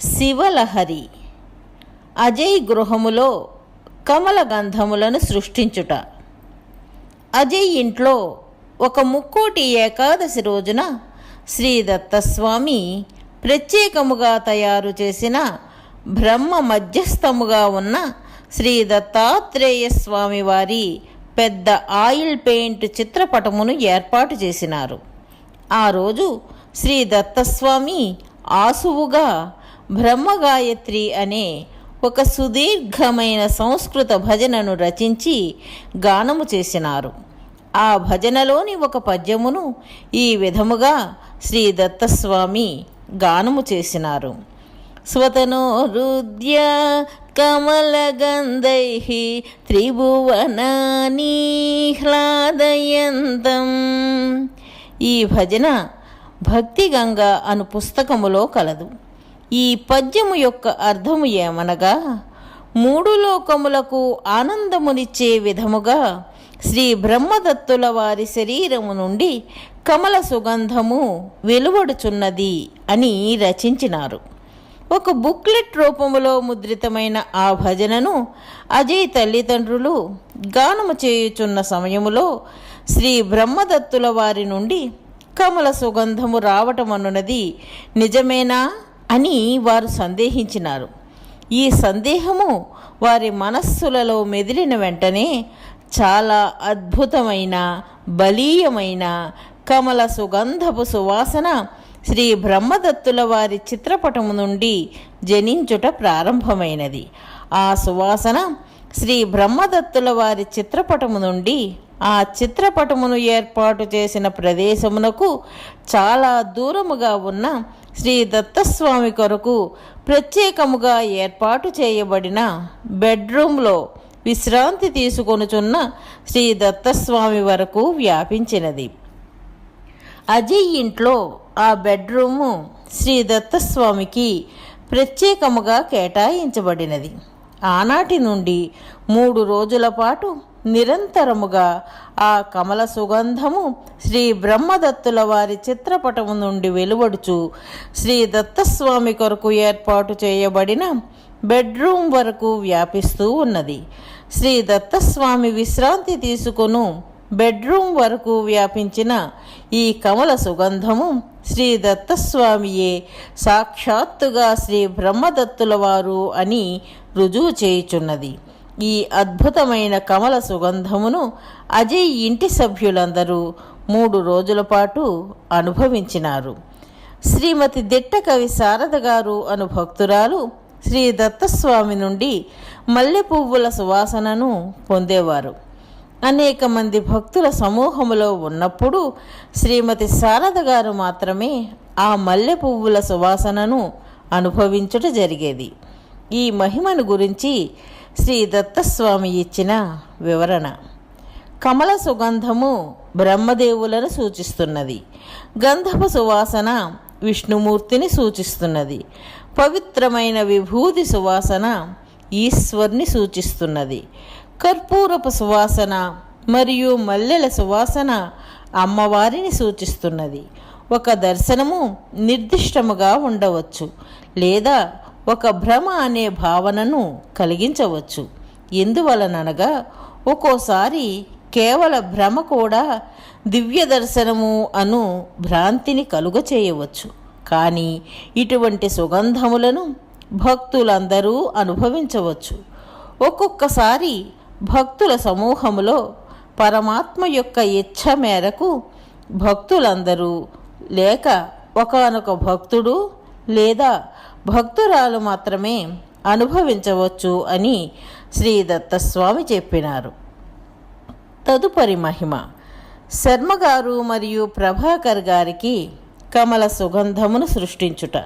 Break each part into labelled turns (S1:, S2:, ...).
S1: శివలహరి. అజయ్ గృహములో కమల గంధములను సృష్టించుట. అజయ్ ఇంట్లో ఒక ముక్కోటి ఏకాదశి రోజున శ్రీ దత్తస్వామి ప్రత్యేకముగా తయారు చేసిన బ్రహ్మ మధ్యస్థముగా ఉన్న శ్రీ దత్తాత్రేయ స్వామి వారి పెద్ద ఆయిల్ పెయింట్ చిత్రపటమును ఏర్పాటు చేసినారు. ఆ రోజు శ్రీ దత్తస్వామి ఆసువుగా బ్రహ్మగాయత్రి అనే ఒక సుదీర్ఘమైన సంస్కృత భజనను రచించి గానము చేసినారు. ఆ భజనలోని ఒక పద్యమును ఈ విధముగా శ్రీ దత్తస్వామి గానము చేసినారు. స్వతనో రుద్య కమలగంధై త్రిభువనానీహ్లాదయంతం ఈ భజన భక్తిగంగ అను పుస్తకములో కలదు. ఈ పద్యము యొక్క అర్థము ఏమనగా మూడు లోకములకు ఆనందమునిచ్చే విధముగా శ్రీ బ్రహ్మదత్తుల వారి శరీరము నుండి కమల సుగంధము వెలువడుచున్నది అని రచించినారు. ఒక బుక్లెట్ రూపములో ముద్రితమైన ఆ భజనను అజయ్ తల్లిదండ్రులు గానము చేయుచున్న సమయములో శ్రీ బ్రహ్మదత్తుల వారి నుండి కమల సుగంధము రావటమనున్నది నిజమేనా? అని వారు సందేహించినారు. ఈ సందేహము వారి మనస్సులలో మెదిలిన వెంటనే చాలా అద్భుతమైన బలీయమైన కమల సుగంధపు సువాసన శ్రీ బ్రహ్మదత్తుల వారి చిత్రపటము నుండి జనించుట ప్రారంభమైనది. ఆ సువాసన శ్రీ బ్రహ్మదత్తుల వారి చిత్రపటము నుండి ఆ చిత్రపటమును ఏర్పాటు చేసిన ప్రదేశమునకు చాలా దూరముగా ఉన్న శ్రీ దత్తస్వామి కొరకు ప్రత్యేకముగా ఏర్పాటు చేయబడిన బెడ్రూమ్లో విశ్రాంతి తీసుకొనుచున్న శ్రీ దత్తస్వామి వరకు వ్యాపించినది. అజయ్ ఇంట్లో ఆ బెడ్రూము శ్రీ దత్తస్వామికి ప్రత్యేకముగా కేటాయించబడినది. ఆనాటి నుండి మూడు రోజుల పాటు నిరంతరముగా ఆ కమల సుగంధము శ్రీ బ్రహ్మదత్తుల వారి చిత్రపటము నుండి వెలువడుచు శ్రీ దత్తస్వామి కొరకు ఏర్పాటు చేయబడిన బెడ్రూమ్ వరకు వ్యాపిస్తూ ఉన్నది. శ్రీ దత్తస్వామి విశ్రాంతి తీసుకొను బెడ్రూమ్ వరకు వ్యాపించిన ఈ కమల సుగంధము శ్రీ దత్తస్వామియే సాక్షాత్తుగా శ్రీ బ్రహ్మదత్తుల వారు అని రుజువు చేయుచున్నది. ఈ అద్భుతమైన కమల సుగంధమును అజయ్ ఇంటి సభ్యులందరూ మూడు రోజుల పాటు అనుభవించినారు. శ్రీమతి దిట్ట కవి శారద గారు అను భక్తురాలు శ్రీ దత్తస్వామి నుండి మల్లె పువ్వుల సువాసనను పొందేవారు. అనేక మంది భక్తుల సమూహములో ఉన్నప్పుడు శ్రీమతి శారద గారు మాత్రమే ఆ మల్లె పువ్వుల సువాసనను అనుభవించుట జరిగేది. ఈ మహిమను గురించి శ్రీ దత్తస్వామి ఇచ్చిన వివరణ. కమల సుగంధము బ్రహ్మదేవులను సూచిస్తున్నది. గంధపు సువాసన విష్ణుమూర్తిని సూచిస్తున్నది. పవిత్రమైన విభూతి సువాసన ఈశ్వర్ని సూచిస్తున్నది. కర్పూరపు సువాసన మరియు మల్లెల సువాసన అమ్మవారిని సూచిస్తున్నది. ఒక దర్శనము నిర్దిష్టముగా ఉండవచ్చు లేదా ఒక భ్రమ అనే భావనను కలిగించవచ్చు. ఎందువలననగా ఒక్కోసారి కేవల భ్రమ కూడా దివ్య దర్శనము అను భ్రాంతిని కలుగ చేయవచ్చు కానీ ఇటువంటి సుగంధములను భక్తులందరూ అనుభవించవచ్చు. ఒక్కొక్కసారి భక్తుల సమూహములో పరమాత్మ యొక్క ఇచ్ఛ మేరకు భక్తులందరూ లేక ఒకనొక భక్తుడు లేదా భక్తురాలు మాత్రమే అనుభవించవచ్చు అని శ్రీ దత్తస్వామి చెప్పినారు. తదుపరి మహిమ. శర్మగారు మరియు ప్రభాకర్ గారికి కమల సుగంధమును సృష్టించుట.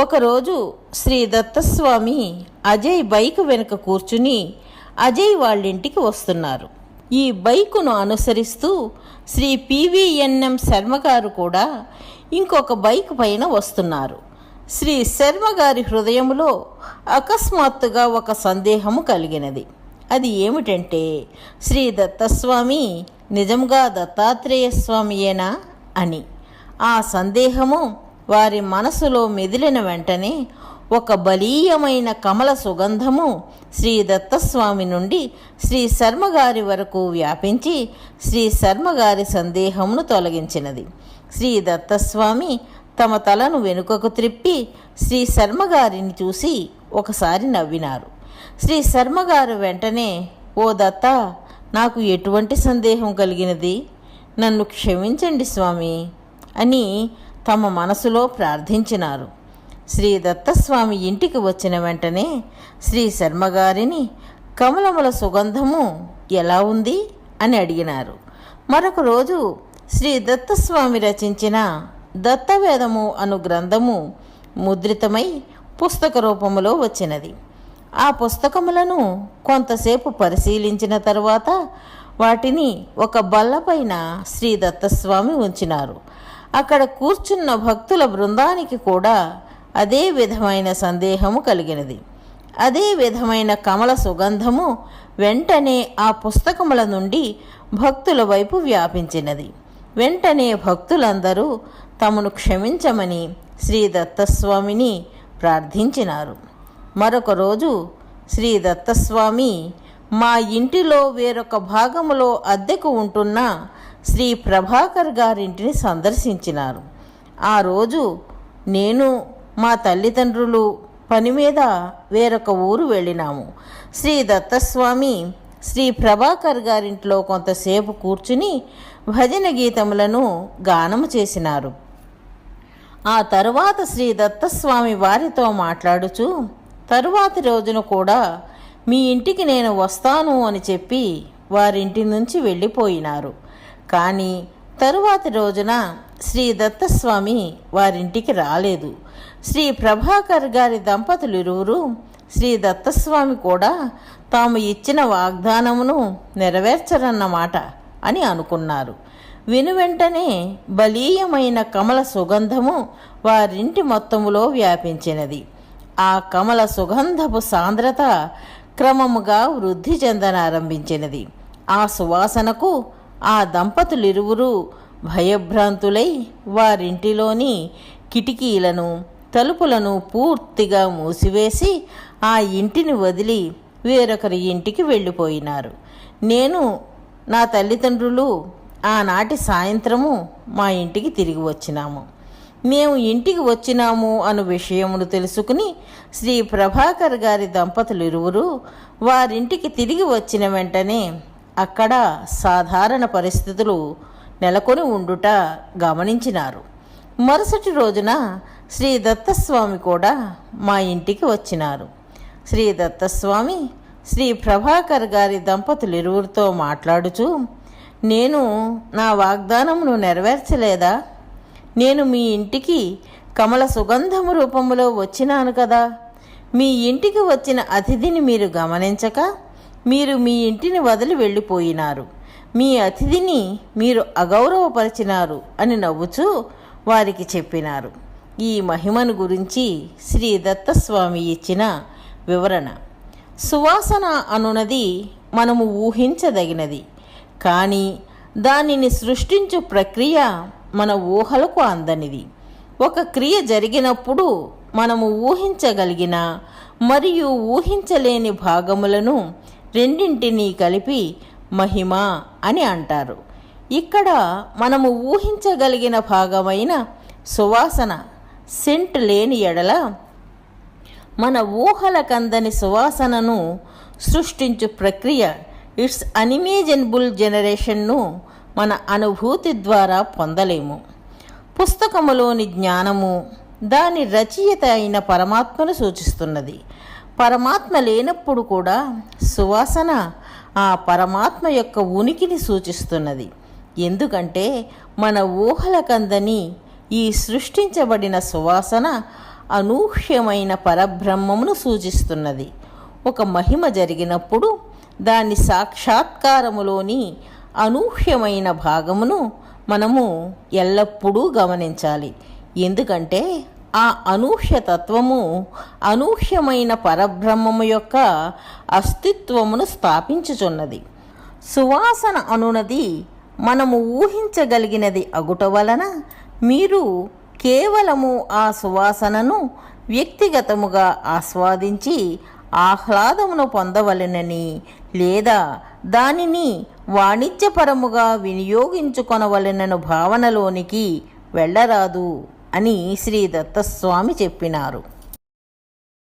S1: ఒకరోజు శ్రీ దత్తస్వామి అజయ్ బైక్ వెనుక కూర్చుని అజయ్ వాళ్ళింటికి వస్తున్నారు. ఈ బైకును అనుసరిస్తూ శ్రీ పివిఎన్ఎం శర్మ గారు కూడా ఇంకొక బైక్ పైన వస్తున్నారు. శ్రీ శర్మ గారి హృదయములో అకస్మాత్తుగా ఒక సందేహము కలిగినది. అది ఏమిటంటే శ్రీ దత్తస్వామి నిజంగా దత్తాత్రేయ స్వామియేనా అని. ఆ సందేహము వారి మనసులో మెదిలిన వెంటనే ఒక బలీయమైన కమల సుగంధము శ్రీ దత్తస్వామి నుండి శ్రీ శర్మగారి వరకు వ్యాపించి శ్రీ శర్మగారి సందేహమును తొలగించినది. శ్రీ దత్తస్వామి తమ తలను వెనుకకు త్రిప్పి శ్రీ శర్మగారిని చూసి ఒకసారి నవ్వినారు. శ్రీ శర్మగారు వెంటనే ఓ దత్త నాకు ఎటువంటి సందేహం కలిగినది? నన్ను క్షమించండి స్వామి అని తమ మనసులో ప్రార్థించినారు. శ్రీ దత్తస్వామి ఇంటికి వచ్చిన వెంటనే శ్రీ శర్మగారిని కమలముల సుగంధము ఎలా ఉంది? అని అడిగినారు. మరొక రోజు శ్రీ దత్తస్వామి రచించిన దత్తవేదము అను గ్రంథము ముద్రితమై పుస్తక రూపములో వచ్చినది. ఆ పుస్తకములను కొంతసేపు పరిశీలించిన తరువాత వాటిని ఒక బల్లపైన శ్రీ దత్తస్వామి ఉంచినారు. అక్కడ కూర్చున్న భక్తుల బృందానికి కూడా అదే విధమైన సందేహము కలిగినది. అదే విధమైన కమల సుగంధము వెంటనే ఆ పుస్తకముల నుండి భక్తుల వైపు వ్యాపించినది. వెంటనే భక్తులందరూ తమను క్షమించమని శ్రీ దత్తస్వామిని ప్రార్థించినారు. మరొక రోజు శ్రీ దత్తస్వామి మా ఇంటిలో వేరొక భాగములో అద్దెకు ఉంటున్న శ్రీ ప్రభాకర్ గారింటిని సందర్శించినారు. ఆ రోజు నేను మా తల్లిదండ్రులు పని మీద వేరొక ఊరు వెళ్ళినాము. శ్రీ దత్తస్వామి శ్రీ ప్రభాకర్ గారింట్లో కొంతసేపు కూర్చుని భజన గీతములను గానము చేసినారు. ఆ తరువాత శ్రీ దత్తస్వామి వారితో మాట్లాడుచు తరువాతి రోజున కూడా మీ ఇంటికి నేను వస్తాను అని చెప్పి వారింటి నుంచి వెళ్ళిపోయినారు. కానీ తరువాతి రోజున శ్రీ దత్తస్వామి వారింటికి రాలేదు. శ్రీ ప్రభాకర్ గారి దంపతులు ఇరువురు శ్రీ దత్తస్వామి కూడా తాము ఇచ్చిన వాగ్దానమును నెరవేర్చరన్నమాట అని అనుకున్నారు. విను వెంటనే బలీయమైన కమల సుగంధము వారింటి మొత్తములో వ్యాపించినది. ఆ కమల సుగంధపు సాంద్రత క్రమముగా వృద్ధి చెందనారంభించినది. ఆ సువాసనకు ఆ దంపతులిరువురు భయభ్రాంతులై వారింటిలోని కిటికీలను తలుపులను పూర్తిగా మూసివేసి ఆ ఇంటిని వదిలి వేరొకరి ఇంటికి వెళ్ళిపోయినారు. నేను నా తల్లిదండ్రులు ఆనాటి సాయంత్రము మా ఇంటికి తిరిగి వచ్చినాము. మేము ఇంటికి వచ్చినాము అను విషయమును తెలుసుకుని శ్రీ ప్రభాకర్ గారి దంపతులు ఇరువురు వారింటికి తిరిగి వచ్చిన వెంటనే అక్కడ సాధారణ పరిస్థితులు నెలకొని ఉండుట గమనించినారు. మరుసటి రోజున శ్రీ దత్తస్వామి కూడా మా ఇంటికి వచ్చినారు. శ్రీ దత్తస్వామి శ్రీ ప్రభాకర్ గారి దంపతులు ఇరువురితో మాట్లాడుచూ నేను నా వాగ్దానమును నెరవేర్చలేదా? నేను మీ ఇంటికి కమల సుగంధము రూపంలో వచ్చినాను కదా. మీ ఇంటికి వచ్చిన అతిథిని మీరు గమనించక మీరు మీ ఇంటిని వదిలి వెళ్ళిపోయినారు. మీ అతిథిని మీరు అగౌరవపరిచినారు అని నవ్వుచూ వారికి చెప్పినారు. ఈ మహిమను గురించి శ్రీ దత్తస్వామి ఇచ్చిన వివరణ. సువాసన అనునది మనము ఊహించదగినది. కానీ దానిని సృష్టించు ప్రక్రియ మన ఊహలకు అందనిది. ఒక క్రియ జరిగినప్పుడు మనము ఊహించగలిగిన మరియు ఊహించలేని భాగములను రెండింటినీ కలిపి మహిమ అని అంటారు. ఇక్కడ మనము ఊహించగలిగిన భాగమైన సువాసన సెంట్ లేని ఎడల మన ఊహలకందని సువాసనను సృష్టించు ప్రక్రియ ఇట్స్ అనిమేజనబుల్ జనరేషన్ను మన అనుభూతి ద్వారా పొందలేము. పుస్తకములోని జ్ఞానము దాని రచయిత అయిన పరమాత్మను సూచిస్తున్నది. పరమాత్మ లేనప్పుడు కూడా సువాసన ఆ పరమాత్మ యొక్క ఉనికిని సూచిస్తున్నది. ఎందుకంటే మన ఊహలకందని ఈ సృష్టించబడిన సువాసన అనూహ్యమైన పరబ్రహ్మమును సూచిస్తున్నది. ఒక మహిమ జరిగినప్పుడు దాని సాక్షాత్కారములోని అనూహ్యమైన భాగమును మనము ఎల్లప్పుడూ గమనించాలి. ఎందుకంటే ఆ అనూహ్య తత్వము అనూహ్యమైన పరబ్రహ్మము యొక్క అస్తిత్వమును స్థాపించుచున్నది. సువాసన అనునది మనము ఊహించగలిగినది అగుట వలన మీరు కేవలము ఆ సువాసనను వ్యక్తిగతముగా ఆస్వాదించి ఆహ్లాదమును పొందవలెనని లేదా దానిని వాణిజ్యపరముగా వినియోగించుకొనవలెనను భావనలోనికి వెళ్ళరాదు అని శ్రీ దత్తస్వామి చెప్పినారు.